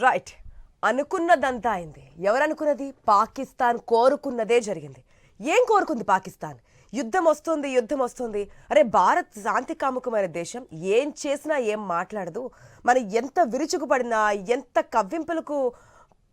Right అనుకున్నదంతా అయింది. ఎవరనుకున్నది? పాకిస్తాన్ కోరుకున్నదే జరిగింది. ఏం కోరుకుంది పాకిస్తాన్? యుద్ధం వస్తుంది యుద్ధం వస్తుంది. అరే భారత్ శాంతి కాముకమైన దేశం. ఏం చేసినా ఏం మాట్లాడదు. మనం ఎంత విరుచుకుపడినా ఎంత కవ్వింపులకు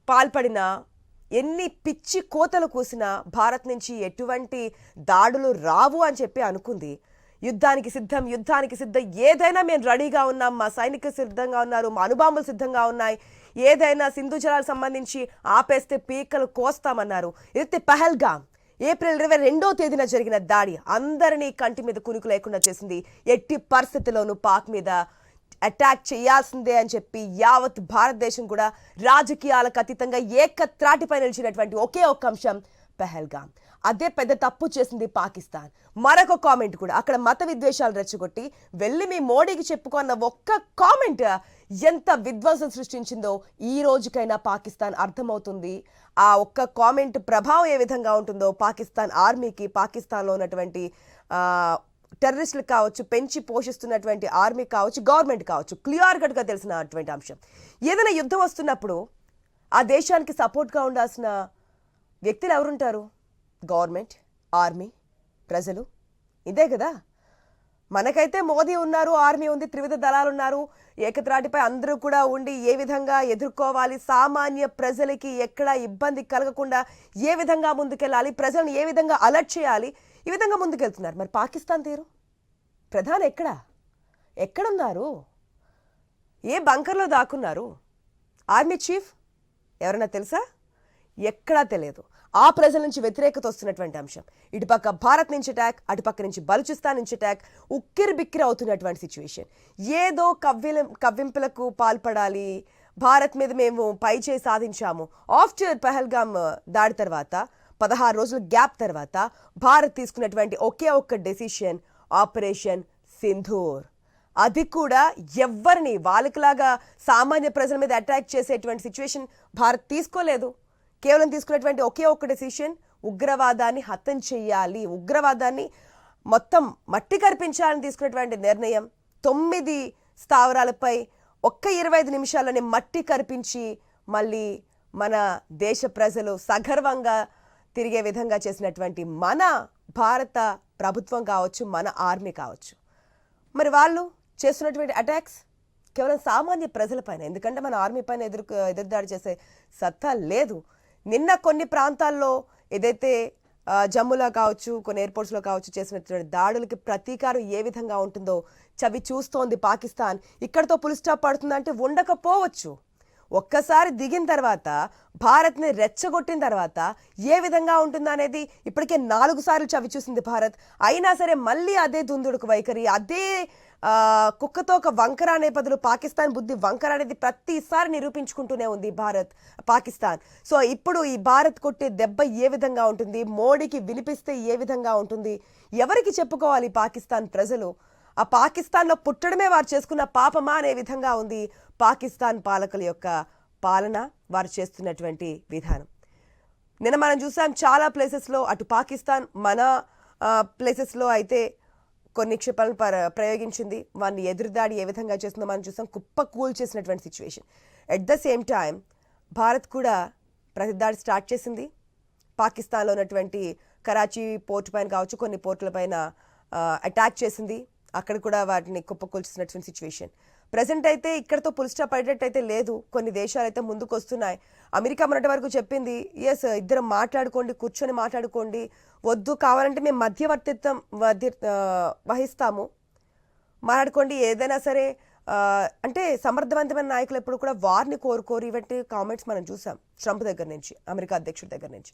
పాల్పడినా ఎన్ని పిచ్చి కోతలు కూసినా భారత్ నుంచి ఎటువంటి దాడులు రావు అని చెప్పి అనుకుంది. యుద్ధానికి సిద్ధం యుద్ధానికి సిద్ధం. ఏదైనా మేము రెడీగా ఉన్నాం మా సైనికులు సిద్ధంగా ఉన్నారు మా అనుబాంబులు సిద్ధంగా ఉన్నాయి. ఏదైనా సింధు జలాలకు సంబంధించి ఆపేస్తే పీకలు కోస్తామన్నారు. ఇది పహల్గామ్ ఏప్రిల్ ఇరవై రెండో తేదీన జరిగిన దాడి అందరినీ కంటి మీద కునుకు లేకుండా చేసింది. ఎట్టి పరిస్థితిలోనూ పాక్ మీద అటాక్ చేయాల్సిందే అని చెప్పి యావత్ భారతదేశం కూడా రాజకీయాలకు అతీతంగా ఏకత్రాటిపై నిలిచినటువంటి ఒకే ఒక్క అంశం పెహల్గామ్. అదే పెద్ద తప్పు చేసింది పాకిస్తాన్. మరొక కామెంట్ కూడా. అక్కడ మత విద్వేషాలు రెచ్చగొట్టి వెళ్ళి మీ మోడీకి చెప్పుకున్న ఒక్క కామెంట్ ఎంత విధ్వంసం సృష్టించిందో ఈ రోజుకైనా పాకిస్తాన్ అర్థమవుతుంది. ఆ ఒక్క కామెంట్ ప్రభావం ఏ విధంగా ఉంటుందో పాకిస్తాన్ ఆర్మీకి పాకిస్తాన్లో ఉన్నటువంటి టెర్రరిస్టులు కావచ్చు పెంచి పోషిస్తున్నటువంటి ఆర్మీ కావచ్చు గవర్నమెంట్ కావచ్చు క్లియర్ కట్గా తెలిసినటువంటి అంశం. ఏదైనా యుద్ధం వస్తున్నప్పుడు ఆ దేశానికి సపోర్ట్గా ఉండాల్సిన వ్యక్తులు ఎవరుంటారు? గవర్నమెంట్ ఆర్మీ ప్రజలు. ఇదే కదా. మనకైతే మోదీ ఉన్నారు ఆర్మీ ఉంది త్రివిధ దళాలు ఉన్నారు. ఏకత్రాటిపై అందరూ కూడా ఉండి ఏ విధంగా ఎదుర్కోవాలి? సామాన్య ప్రజలకి ఎక్కడ ఇబ్బంది కలగకుండా ఏ విధంగా ముందుకెళ్ళాలి? ప్రజలను ఏ విధంగా అలర్ట్ చేయాలి? ఈ విధంగా ముందుకెళ్తున్నారు. మరి పాకిస్తాన్ తీరు? ప్రధాని ఎక్కడ? ఎక్కడున్నారు? ఏ బంకర్లో దాక్కున్నారు? ఆర్మీ చీఫ్ ఎవరన్నా తెలుసా? ఎక్కడా తెలియదు. ఆ ప్రజల నుంచి వ్యతిరేకత వస్తున్నటువంటి అంశం. ఇటుపక్క భారత్ నుంచి అటాక్ అటుపక్క నుంచి బలుచిస్తాన్ నుంచి అటాక్ ఉక్కిరి బిక్కిరి అవుతున్నటువంటి సిచ్యువేషన్ ఏదో కవ్విల కవ్వింపులకు పాల్పడాలి. భారత్ మీద మేము పై చేయి సాధించాము. ఆఫ్టర్ పెహల్గామ్ uh, దాడి తర్వాత పదహారు రోజుల గ్యాప్ తర్వాత భారత్ తీసుకున్నటువంటి ఒకే ఒక్క డెసిషన్ ఆపరేషన్ సింధూర్ అది కూడా ఎవ్వరిని వాళ్ళకిలాగా సామాన్య ప్రజల మీద అటాక్ చేసేటువంటి సిచ్యువేషన్ భారత్ తీసుకోలేదు. కేవలం తీసుకున్నటువంటి ఒకే ఒక్క డెసిషన్ ఉగ్రవాదాన్ని హతం చేయాలి. ఉగ్రవాదాన్ని మొత్తం మట్టి కరిపించాలని తీసుకున్నటువంటి నిర్ణయం తొమ్మిది స్థావరాలపై ఒక్క ఇరవై ఐదు నిమిషాల్లోనే మట్టి కరిపించి మళ్ళీ మన దేశ ప్రజలు సగర్వంగా తిరిగే విధంగా చేసినటువంటి మన భారత ప్రభుత్వం కావచ్చు మన ఆర్మీ కావచ్చు. మరి వాళ్ళు చేస్తున్నటువంటి అటాక్స్ కేవలం సామాన్య ప్రజలపైన ఎందుకంటే మన ఆర్మీ పైన ఎదురు ఎదురుదాడి చేసే సత్తా లేదు. నిన్న కొన్ని ప్రాంతాల్లో ఏదైతే జమ్ములో కావచ్చు కొన్ని ఎయిర్పోర్ట్స్లో కావచ్చు చేసినటువంటి దాడులకి ప్రతీకారం ఏ విధంగా ఉంటుందో చవి చూస్తోంది పాకిస్తాన్. ఇక్కడతో పులి స్టాప్ పడుతుందంటే ఉండకపోవచ్చు. ఒక్కసారి దిగిన తర్వాత భారత్ని రెచ్చగొట్టిన తర్వాత ఏ విధంగా ఉంటుందనేది ఇప్పటికే నాలుగు సార్లు చవి చూసింది భారత్. అయినా సరే మళ్ళీ అదే దుందుడుకు వైఖరి అదే కుక్కతో ఒక వంకర అనే బదులు పాకిస్తాన్ బుద్ధి వంకర అనేది ప్రతిసారి నిరూపించుకుంటూనే ఉంది భారత్ పాకిస్తాన్. సో ఇప్పుడు ఈ భారత్ కొట్టే దెబ్బ ఏ విధంగా ఉంటుంది? మోడీకి వినిపిస్తే ఏ విధంగా ఉంటుంది? ఎవరికి చెప్పుకోవాలి పాకిస్తాన్ ప్రజలు? ఆ పాకిస్తాన్లో పుట్టడమే వారు చేసుకున్న పాపమా అనే విధంగా ఉంది పాకిస్తాన్ పాలకుల యొక్క పాలన వారు చేస్తున్నటువంటి విధానం. నిన్న మనం చూసాం చాలా ప్లేసెస్లో అటు పాకిస్తాన్ మన ప్లేసెస్లో అయితే కొన్ని క్షిపణులు ప్రయోగించింది. వారిని ఎదురుదాడి ఏ విధంగా చేస్తుందో మనం చూసాం కుప్ప కూల్ చేసినటువంటి situation at the same time Bharat కూడా ప్రతిదాడి స్టార్ట్ చేసింది. పాకిస్తాన్లో ఉన్నటువంటి కరాచీ పోర్ట్ పైన కావచ్చు కొన్ని పోర్టుల పైన అటాక్ చేసింది. అక్కడ కూడా వాటిని కుప్పకూల్చినటువంటి సిచ్యువేషన్ ప్రజెంట్ అయితే ఇక్కడతో పుల్ స్టాప్ అయ్యేటట్టు అయితే లేదు. కొన్ని దేశాలు అయితే ముందుకు వస్తున్నాయి అమెరికా మొన్నటి వరకు చెప్పింది ఎస్ ఇద్దరం మాట్లాడుకోండి కూర్చొని మాట్లాడుకోండి. వద్దు కావాలంటే మేము మధ్యవర్తిత్వం మధ్య వహిస్తాము. మాట్లాడుకోండి ఏదైనా సరే అంటే సమర్థవంతమైన నాయకులు ఎప్పుడు కూడా వారిని కోరుకోరు. ఇవంటి కామెంట్స్ మనం చూసాం ట్రంప్ దగ్గర నుంచి అమెరికా అధ్యక్షుడి దగ్గర నుంచి.